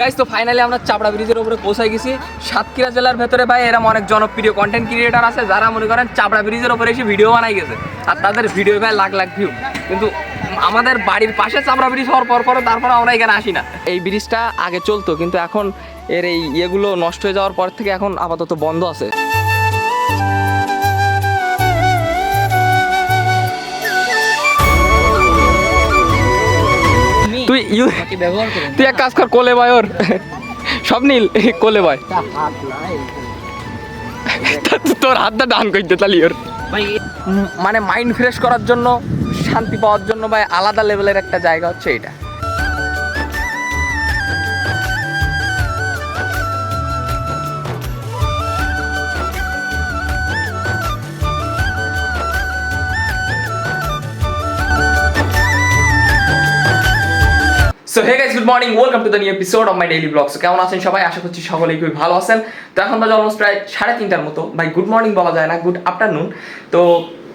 Guys তো finally আমরা চাপড়া ব্রিজের উপরে পৌঁছাই গেছি। সাতক্ষীরা জেলার ভেতরে ভাই এরম অনেক জনপ্রিয় কন্টেন্ট ক্রিয়েটার আছে, যারা মনে করেন চাপড়া ব্রিজের উপরে এসে ভিডিও বানাই গেছে। আর তাদের ভিডিও ভাই লাখ লাখ ভিউ কিন্তু আমাদের বাড়ির পাশে চাপড়া ব্রিজ হওয়ার পর পরও তারপরে আমরা এখানে আসি না। এই ব্রিজটা আগে চলতো, কিন্তু এখন এর এই ইয়েগুলো নষ্ট হয়ে যাওয়ার পর থেকে এখন আপাতত বন্ধ আছে। ইউ তুই এক কাজ কর কোলে বয় ওর। সব নীল কোলে বয়। তোর হাতটা ডান করতে তালি ওর। মানে মাইন্ড ফ্রেশ করার জন্য শান্তি পাওয়ার জন্য ভাই আলাদা লেভেলের একটা জায়গা হচ্ছে এটা so hey guys good morning welcome to the new episode of my daily blog কেমন আছেন সবাই? আশা করছি সকলেই খুবই ভালো আছেন। তো এখন বাজে অলমোস্ট প্রায় সাড়ে তিনটার মতো। ভাই গুড মর্নিং বলা যায় না। গুড আফটারনুন তো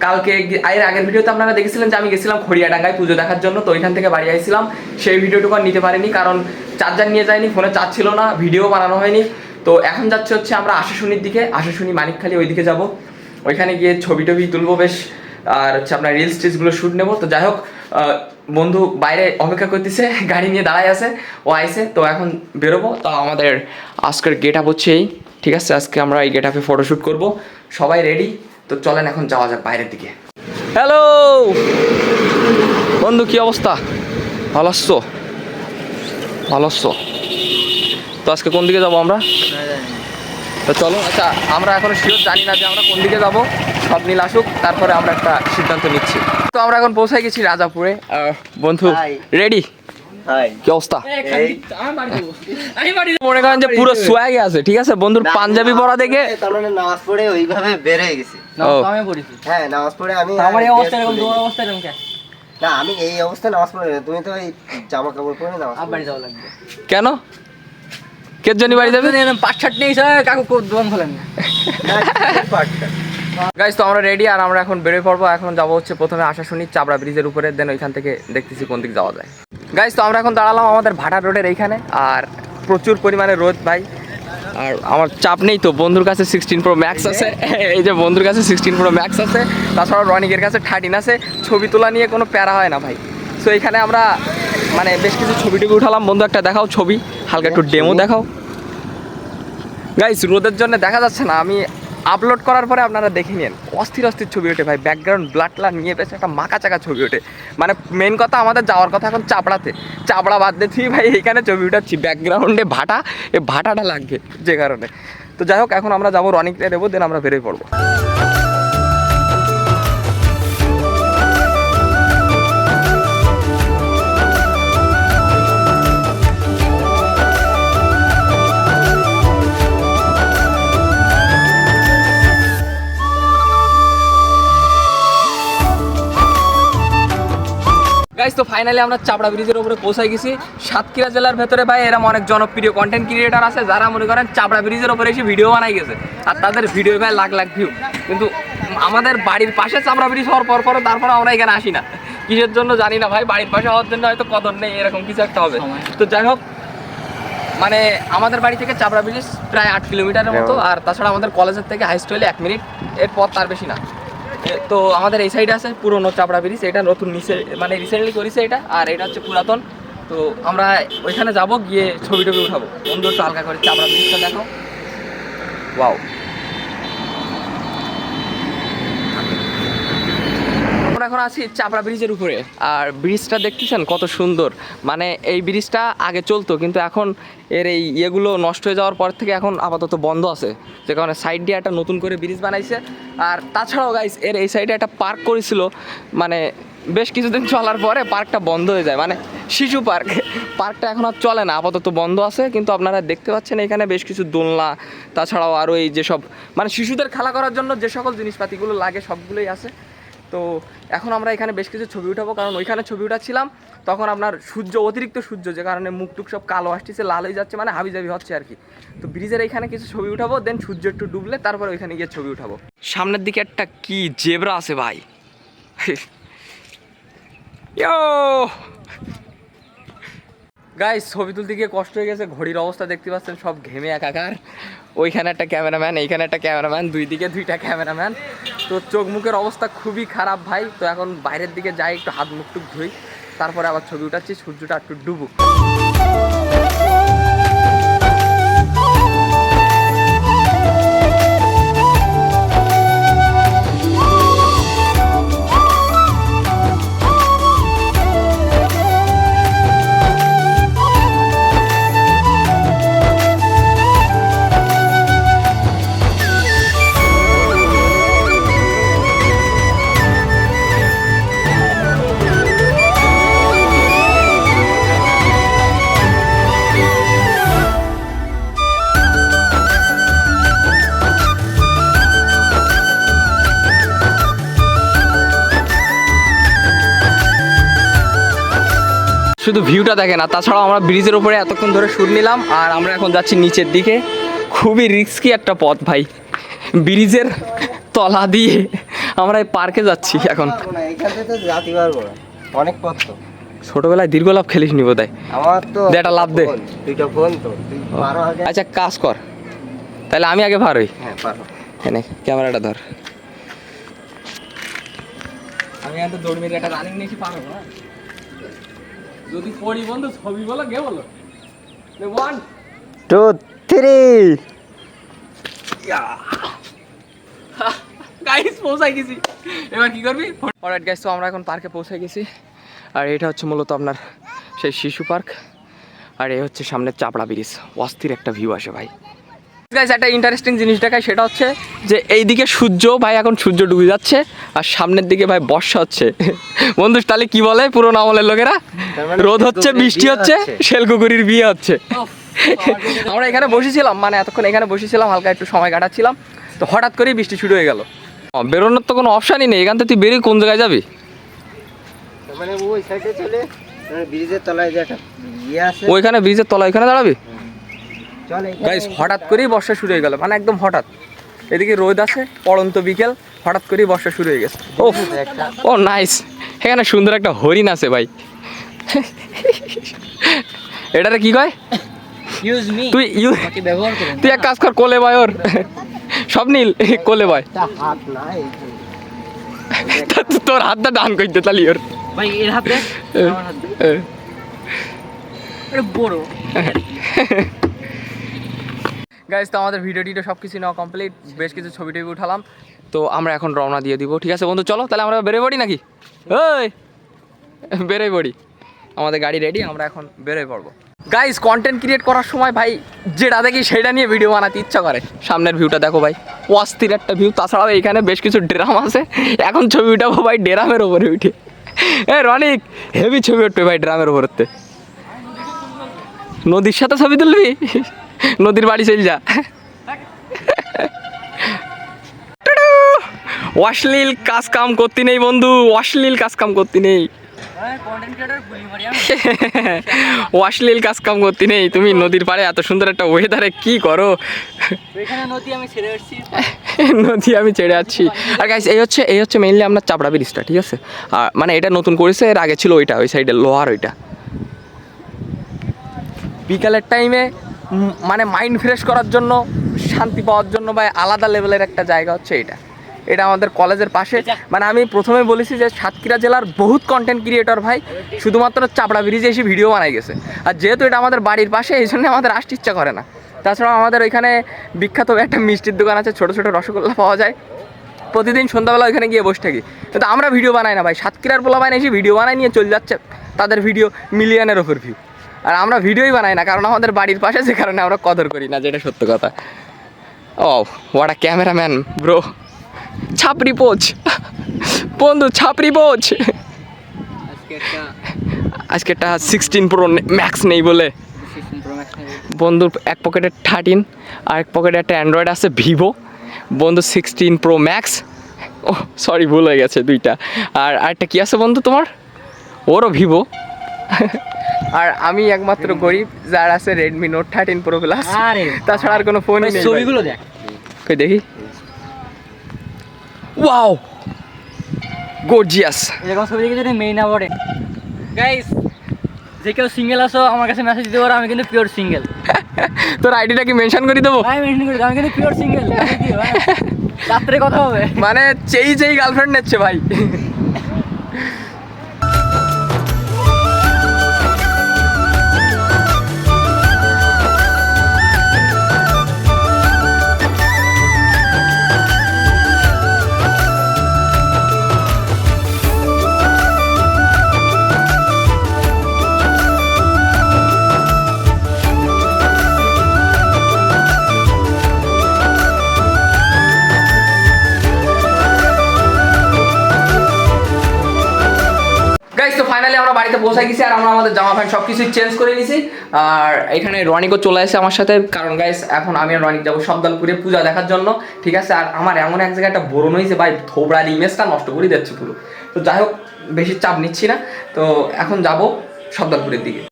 কালকে এর আগের ভিডিওতে আপনারা দেখেছিলেন যে আমি গেছিলাম খড়িয়াডাঙ্গায় পুজো দেখার জন্য। তো ওইখান থেকে বাড়ি আইছিলাম। সেই ভিডিওটুকু নিতে পারিনি কারণ চার্জার নিয়ে যায়নি, ফোনে চার্জ ছিল না, ভিডিও বানানো হয়নি। তো এখন যাচ্ছে হচ্ছে আমরা আশাশুনির দিকে। আশাশুনি মানিকখালি ওইদিকে যাব। ওইখানে গিয়ে ছবি টবি তুলবো বেশ। আর হচ্ছে আপনার রিলস টিলসগুলো শ্যুট নেব। তো যাই হোক বন্ধু বাইরে অপেক্ষা করতেছে, গাড়ি নিয়ে দাঁড়ায় আছে, ও আইছে, তো এখন বেরোবো। তো আমাদের আজকের গেট আপ হচ্ছে এই, ঠিক আছে? আজকে আমরা এই গেট আপে ফটোশ্যুট করব। সবাই রেডি তো চলেন এখন যাওয়া যাক বাইরের দিকে। হ্যালো বন্ধু, কি অবস্থা? ভালো আসছো ভালো আসছো তো আজকে কোন দিকে যাব আমরা? তো চলো আচ্ছা আমরা এখনও শিওর জানি না যে আমরা কোন দিকে যাব। সব নীল আসুক, তারপরে আমরা একটা সিদ্ধান্ত নিচ্ছি। তো আমরা এখন পৌঁছাই গেছি রাজাপুরে। বন্ধু রেডি কি অবস্থা? মনে করেন যে পুরো সোয়াগে আছে ঠিক আছে? বন্ধুর পাঞ্জাবি পরা দেখে তার মানে নামাজ পড়ে ওইভাবে বের হয়ে গেছি। হ্যাঁ নামাজ পড়ে আমি আমার অবস্থা এরকম খুলে। অবস্থা এরকম না আমি এই অবস্থায় নামাজ পড়ে। তুমি তো এই জামা কাপড় পরে নামাজ যাওয়া লাগবে। কেন? কে জন্য বাড়ি যাবে? পাঁচ ছাট নেই কাকু কোন দোকান খোলেন না। গাইজ তো আমরা রেডি আর আমরা এখন বেরোয় পড়ব। এখন যাব হচ্ছে প্রথমে আসা শুনি চাবড়া ব্রিজের উপরে দেন ওইখান থেকে দেখতেছি কোন দিক যাওয়া যায়। গাইজ তো আমরা এখন দাঁড়ালাম আমাদের ভাটা রোডের এইখানে, আর প্রচুর পরিমাণে রোদ ভাই। আর আমার চাপ নেই তো, বন্ধুর কাছে সিক্সটিন প্রো ম্যাক্স আছে, এই যে বন্ধুর কাছে সিক্সটিন প্রো ম্যাক্স আছে তাছাড়া রনিকের কাছে থার্টিন আছে, ছবি তোলা নিয়ে কোনো প্যারা হয় না ভাই। সো এখানে আমরা মানে বেশ কিছু ছবি টবি উঠালাম। বন্ধু, একটা দেখাও ছবি, হালকা একটু ডেমো দেখাও। গাইস রোদের জন্য দেখা যাচ্ছে না, আমি আপলোড করার পরে আপনারা দেখে নিন। অস্থির অস্থির ছবি ওঠে ভাই ব্যাকগ্রাউন্ড ব্লাডলা নিয়ে পেয়েছে একটা মাকা চাকা ছবি ওঠে। মানে মেন কথা আমাদের যাওয়ার কথা এখন চাপড়াতে। চাপড়া বাদ দিয়েছি ভাই, এইখানে ছবি উঠাচ্ছি ব্যাকগ্রাউন্ডে ভাটা, এ ভাটাটা লাগবে যে কারণে। তো যাই হোক, এখন আমরা যাব রনিকতে দেবো, দেন আমরা বেরোয় পড়ব। গাইস তো ফাইনালি আমরা চাপড়া ব্রিজের উপরে পৌঁছাই গেছি। সাতক্ষীরা জেলার ভেতরে ভাই এরকম অনেক জনপ্রিয় কন্টেন্ট ক্রিয়েটার আছে যারা মনে করেন চাপড়া ব্রিজের উপরে এসে ভিডিও বানাই গেছে। আর তাদের ভিডিও ভাই লাখ লাখ ভিউ কিন্তু আমাদের বাড়ির পাশে চাপড়া ব্রিজ হওয়ার পর পরে তারপরে আমরা এখানে আসি না। কিসের জন্য জানি না ভাই বাড়ির পাশে হওয়ার জন্য হয়তো কদর নেই এরকম কিছু একটা হবে। তো যাই হোক মানে আমাদের বাড়ি থেকে চাপড়া ব্রিজ প্রায় আট কিলোমিটারের মতো আর তাছাড়া আমাদের কলেজের থেকে হাই স্কুলে এক মিনিট এর পর তার বেশি না। তো আমাদের এই সাইডে আছে পুরনো চাপড়া ব্রিজ, এটা নতুন নিচে মানে রিসেন্টলি করেছে এটা, আর এটা হচ্ছে পুরাতন। তো আমরা ওইখানে যাব, গিয়ে ছবি টবি উঠাবো। বন্ধু, একটু হালকা করে চাপড়া ব্রিজটা দেখো ওয়াও আমরা এখন আছি চাপড়া ব্রিজের উপরে। আর ব্রিজটা দেখতেছেন কত সুন্দর। মানে এই ব্রিজটা আগে চলতো, কিন্তু এখন এর এই ইয়েগুলো নষ্ট হয়ে যাওয়ার পর থেকে এখন আপাতত বন্ধ আছে। যে কারণে সাইড দিয়ে একটা নতুন করে ব্রিজ বানাইছে। আর তাছাড়াও গাইস এর এই সাইডে একটা পার্ক করেছিল। মানে বেশ কিছুদিন চলার পরে পার্কটা বন্ধ হয়ে যায়। মানে শিশু পার্ক পার্কটা এখন আর চলে না, আপাতত বন্ধ আছে। কিন্তু আপনারা দেখতে পাচ্ছেন এখানে বেশ কিছু দোলনা, তাছাড়াও আরও এই যেসব মানে শিশুদের খেলা করার জন্য যে সকল জিনিসপাতিগুলো লাগে সবগুলোই আছে। তো এখন আমরা এখানে বেশ কিছু ছবি উঠাবো, কারণ ওইখানে ছবি উঠাচ্ছিলাম, তখন আপনার সূর্য, অতিরিক্ত সূর্য যে কারণে মুখ টুক সব কালো আসতেছে, লাল হয়ে যাচ্ছে মানে হাবিজাবি হচ্ছে আর কি। তো ব্রিজের এখানে কিছু ছবি উঠাবো দেন সূর্য একটু ডুবলে তারপর ওইখানে গিয়ে ছবি উঠাবো। সামনের দিকে একটা কি জেবরা আছে ভাই। ইয়ো! ছবি তুলতে গিয়ে কষ্ট হয়ে গেছে, ঘড়ির অবস্থা দেখতে পাচ্ছেন, সব ঘেমে একাকার। ওইখানে একটা ক্যামেরাম্যান, এইখানে একটা ক্যামেরাম্যান, দুই দিকে দুইটা ক্যামেরাম্যান। তো চোখ মুখের অবস্থা খুবই খারাপ ভাই। তো এখন বাইরের দিকে যাই, একটু হাত মুখ টুক ধুই, তারপরে আবার ছবি উঠাচ্ছি, সূর্যটা একটু ডুবুক। শুধু ভিউটা দেখে না, তাছাড়াও আমরা ব্রিজের উপরে এতক্ষণ ধরে শুট নিলাম, আর আমরা এখন যাচ্ছি নিচের দিকে। খুবই রিস্কি একটা পথ ভাই। ব্রিজের তলা দিয়ে আমরা এই পার্কে যাচ্ছি এখন। অনেক পথ তো ছোটবেলায় দীর্ঘ লাভ খেলিস নি বোধহয়? আমার তো দে একটা লাফ দে। তুই আচ্ছা কাজ কর। তাহলে আমি আগে ভার হই। হ্যাঁ ক্যামেরাটা ধর। আমি দৌড় মেরে একটা রানিং নিয়েছি, পারব না। যদি পড়ি বন্ধু ছবি বলো গে বলো। ওয়ান টু থ্রি গাইস পৌঁছাই গেছি। এবার কি করবি? অলরাইট গাইস তো আমরা এখন পার্কে পৌঁছে গেছি। আর এটা হচ্ছে মূলত আপনার সেই শিশু পার্ক আর এ হচ্ছে সামনের চাপড়া ব্রিজ অস্থির একটা ভিউ আসে ভাই। গাইস একটা ইন্টারেস্টিং জিনিস দেখায় সেটা হচ্ছে যে এইদিকে সূর্য ভাই এখন সূর্য ডুবে যাচ্ছে আর সামনের দিকে ভাই বর্ষা হচ্ছে। বন্ধু তাহলে কি বলে পুরোনো আমলের লোকেরা? মানে রোদ হচ্ছে বৃষ্টি হচ্ছে। শেলকুকুরির বিয়ে হচ্ছে। আমরা এখানে বসেছিলাম মানে এতক্ষণ এখানে বসেছিলাম হালকা একটু সময় কাটাচ্ছিলাম তো হঠাৎ করেই বৃষ্টি শুরু হয়ে গেল। বেরোনোর তো কোনো অপশানই নেই এখান থেকে তুই বেরিয়ে কোন জায়গায় যাবি? মানে ওই সাইডে চলে মানে ব্রিজের তলায় ইয়ে ওইখানে ব্রিজের তলা ওইখানে দাঁড়াবি? হঠাৎ করেই বর্ষা শুরু হয়ে গেল। মানে একদম হঠাৎ। এদিকে রোদ আছে পড়ন্ত বিকেল হঠাৎ করেই বর্ষা শুরু হয়ে গেছে। ও ও নাইস এখানে সুন্দর একটা হরিণ আছে ভাই। এটারে কি কয়? ইউজ মি তুই তুই এক কাজ কর কোলে ভাই ওর। সব নীল কোলে ভাই তোর হাতটা ডান করতে তালি ওর। ভাই এর হাত দেখ। বড়। গাইজ তো আমাদের ভিডিও টিডিও সব কিছু নেওয়া কমপ্লিট বেশ কিছু ছবি টবি উঠালাম। তো আমরা এখন রওনা দিয়ে দিব। ঠিক আছে বন্ধু, চলো, তাহলে আমরা বেরোয় পড়ি নাকি? ওই বেরোয় পড়ি। আমাদের গাড়ি রেডি আমরা এখন বেরোয় পড়ব। গাইজ কন্টেন্ট ক্রিয়েট করার সময় ভাই, যেটা দেখি সেটা নিয়ে ভিডিও বানাতে ইচ্ছা করে। সামনের ভিউটা দেখো ভাই, অস্থির একটা ভিউ তাছাড়াও এখানে বেশ কিছু ড্রাম আছে। এখন ছবি উঠাবো ভাই ড্রামের ওপরে উঠে। এ, রনিক হেভি ছবি উঠবে ভাই ড্রামের ওপরতে নদীর সাথে ছবি তুলবি? নদীর বাড়ি চল যা। অশ্লীল কাজ কাম করতে নেই বন্ধু, অশ্লীল কাজ কাম করতে নেই। অশ্লীল কাজ কাম করতে নেই, তুমি নদীর পাড়ে এত সুন্দর একটা ওয়েদারে কি করো? নদী আমি ছেড়ে আসছি নদী আমি ছেড়ে যাচ্ছি আর গাইস এই হচ্ছে এই হচ্ছে মেইনলি আপনার চাপড়া ব্রিজটা, ঠিক আছে? আর মানে এটা নতুন করেছে, এর আগে ছিল ওইটা, ওই সাইডে লোহার ওইটা। বিকালের টাইমে মানে মাইন্ড ফ্রেশ করার জন্য শান্তি পাওয়ার জন্য বা আলাদা লেভেলের একটা জায়গা হচ্ছে এটা। এটা আমাদের কলেজের পাশে। মানে আমি প্রথমে বলেছি যে সাতক্ষীরা জেলার বহুত কন্টেন্ট ক্রিয়েটর ভাই শুধুমাত্র চাপড়া ব্রিজে এসে ভিডিও বানাই গেছে। আর যেহেতু এটা আমাদের বাড়ির পাশে এই জন্য আমাদের আসতে ইচ্ছা করে না। তাছাড়াও আমাদের ওইখানে বিখ্যাত একটা মিষ্টির দোকান আছে ছোটো ছোটো রসগোল্লা পাওয়া যায়। প্রতিদিন সন্ধ্যাবেলা ওইখানে গিয়ে বসে থাকি। কিন্তু আমরা ভিডিও বানাই না ভাই। সাতক্ষীরার পোলা বানাই এসে ভিডিও বানাই নিয়ে চলে যাচ্ছে তাদের ভিডিও মিলিয়নের ওপর ভিউ আর আমরা ভিডিওই বানাই না, কারণ আমাদের বাড়ির পাশে যে কারণে আমরা কদর করি না, যেটা সত্য কথা। ও ওয়াটা ক্যামেরাম্যান ব্রো ছাপড়ি পোচ। বন্ধু, ছাপড়ি পোচ। আজকে একটা সিক্সটিন প্রো ম্যাক্স নেই বলে। বন্ধুর এক পকেটে থার্টিন আর এক পকেটে একটা অ্যান্ড্রয়েড আছে ভিভো বন্ধু সিক্সটিন প্রো ম্যাক্স ও সরি ভুল হয়ে গেছে দুইটা। আর আরেকটা কী আছে বন্ধু তোমার? ওরও ভিভো আর আমি একমাত্র গরিব যার আছে Redmi note thirteen pro plus তাছাড়া আর কোনো ফোন নেই ছবিগুলো দেখ। কই দেখি? ওয়াও গর্জিয়াস এরকম ছবি দেখে যদি মেইন আওয়ার্ডে গাইস যে কেউ সিঙ্গেল আসো আমার কাছে মেসেজ দিতে পারো আমি কিন্তু পিওর সিঙ্গেল তোর আইডিটা কি মেনশন করে দেবো? আমি মেনশন করি আমি কিন্তু পিওর সিঙ্গেল রাত্রে কথা হবে। মানে চেই চেই গার্লফ্রেন্ড নিচ্ছে ভাই। আমরা বাড়িতে পৌঁছে গেছি আর আমরা আমাদের জামা প্যান্ট সব কিছুই চেঞ্জ করে নিছি। আর এখানে রনিকও চলে আসে আমার সাথে। কারণ গাইস এখন আমি রনিক যাব সবদালপুরে পূজা দেখার জন্য, ঠিক আছে? আর আমার এমন এক জায়গায় একটা বরণ হয়েছে ভাই থোবড়ার ইমেজটা নষ্ট করে দিচ্ছে পুরো। তো যাই হোক, বেশি চাপ নিচ্ছি না। তো এখন যাব সবদালপুরের দিকে।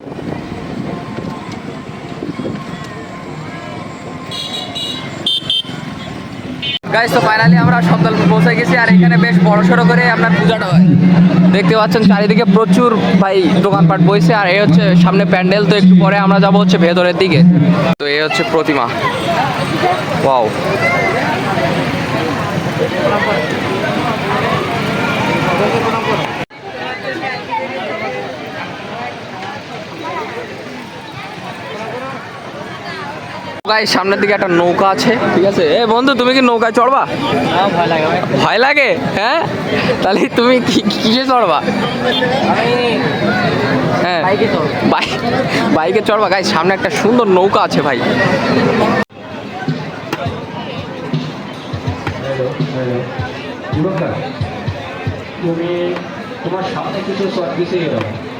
গাইস তো ফাইনালি আমরা সন্তানপুর পৌঁছে গেছি আর এখানে বেশ বড় সড়ো করে আপনার পূজাটা হয়। দেখতে পাচ্ছেন চারিদিকে প্রচুর ভাই দোকানপাট বইছে আর এ হচ্ছে সামনে প্যান্ডেল, তো একটু পরে আমরা যাব হচ্ছে ভেতরের দিকে। তো এ হচ্ছে প্রতিমা। ওয়াও গাই সামনের দিকে একটা নৌকা আছে ঠিক আছে? এ বন্ধু তুমি কি নৌকায় চড়বা? ভয় লাগে ভয় লাগে? হ্যাঁ? তাহলে তুমি কি কিসে চড়বা? হ্যাঁ। বাইকে চড়বো। বাইক বাইকে চড়বা। গাই সামনে একটা সুন্দর নৌকা আছে ভাই।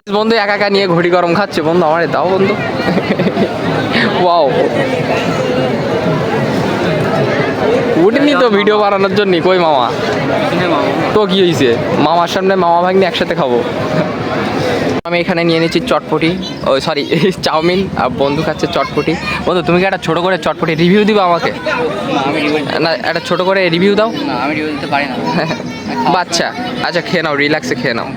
বন্ধু একা একা নিয়ে ঘড়ি গরম খাচ্ছে বন্ধু আমারে দাও বন্ধু। ওয়াও উঠিনি তো ভিডিও বানানোর জন্য কই মামা? তো কি হয়েছে মামার সামনে মামা ভাগ্নি একসাথে খাব। আমি এখানে নিয়ে নিচ্ছি চটপটি ও সরি চাউমিন আর বন্ধু খাচ্ছে চটপটি। বন্ধু তুমি কি একটা ছোটো করে চটপটি রিভিউ দিবা আমাকে? না একটা ছোটো করে রিভিউ দাও। আমি রিভিউ দিতে পারি না। বাচ্চা আচ্ছা খেয়ে নাও রিল্যাক্সে খেয়ে নাও।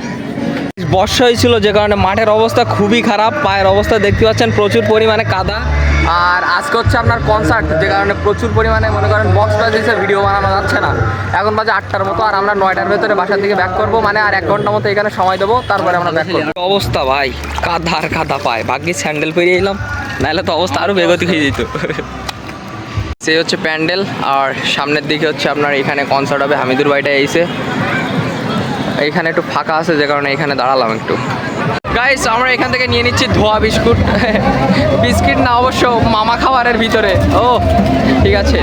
বর্ষা হয়েছিল যে কারণে মাঠের অবস্থা খুবই খারাপ, পায়ের অবস্থা দেখতে পাচ্ছেন, প্রচুর পরিমাণে কাদা। আর আজকে হচ্ছে আপনার কনসার্ট যে কারণে প্রচুর পরিমাণে মনে করেন বক্স বাজিয়েছে ভিডিও বানানো যাচ্ছে না। এখন বাজে আটটার মতো, আর আমরা নয়টার ভেতরে বাসার দিকে ব্যাক করব মানে আর এক ঘণ্টা মতো এখানে সময় দেবো, তারপরে আমরা ব্যাক করব। অবস্থা ভাই? কাদা আর কাদা পায় ভাগ্যে স্যান্ডেল পেরিয়ে এলাম, নাহলে তো অবস্থা আরও বেগতি হয়ে যেত। সেই হচ্ছে প্যান্ডেল, আর সামনের দিকে হচ্ছে আপনার এখানে কনসার্ট হবে, হামিদুর বাড়িটা এসে। এইখানে একটু ফাঁকা আছে, যে কারণে এখানে দাঁড়ালাম একটু। গাইস আমরা এখান থেকে নিয়ে নিচ্ছি ধোয়া বিস্কুট। বিস্কিট না, অবশ্য মামা খাবারের ভিতরে। ও, ঠিক আছে।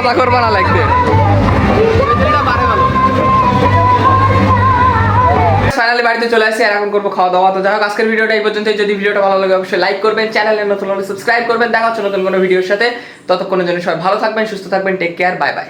কাদা করবা না লাগবে ফাইনালি বাড়িতে চলে আসছি আর এখন করব খাওয়া দাওয়া। তো যাই হোক, আজকের ভিডিওটা এই পর্যন্তই। যদি ভিডিওটা ভালো লাগে, অবশ্যই লাইক করবেন চ্যানেলে নতুন সাবস্ক্রাইব করবেন। দেখা হচ্ছে নতুন কোনো ভিডিওর সাথে। ততক্ষণের জন্য সবাই ভালো থাকবেন, সুস্থ থাকবেন টেক কেয়ার বাই বাই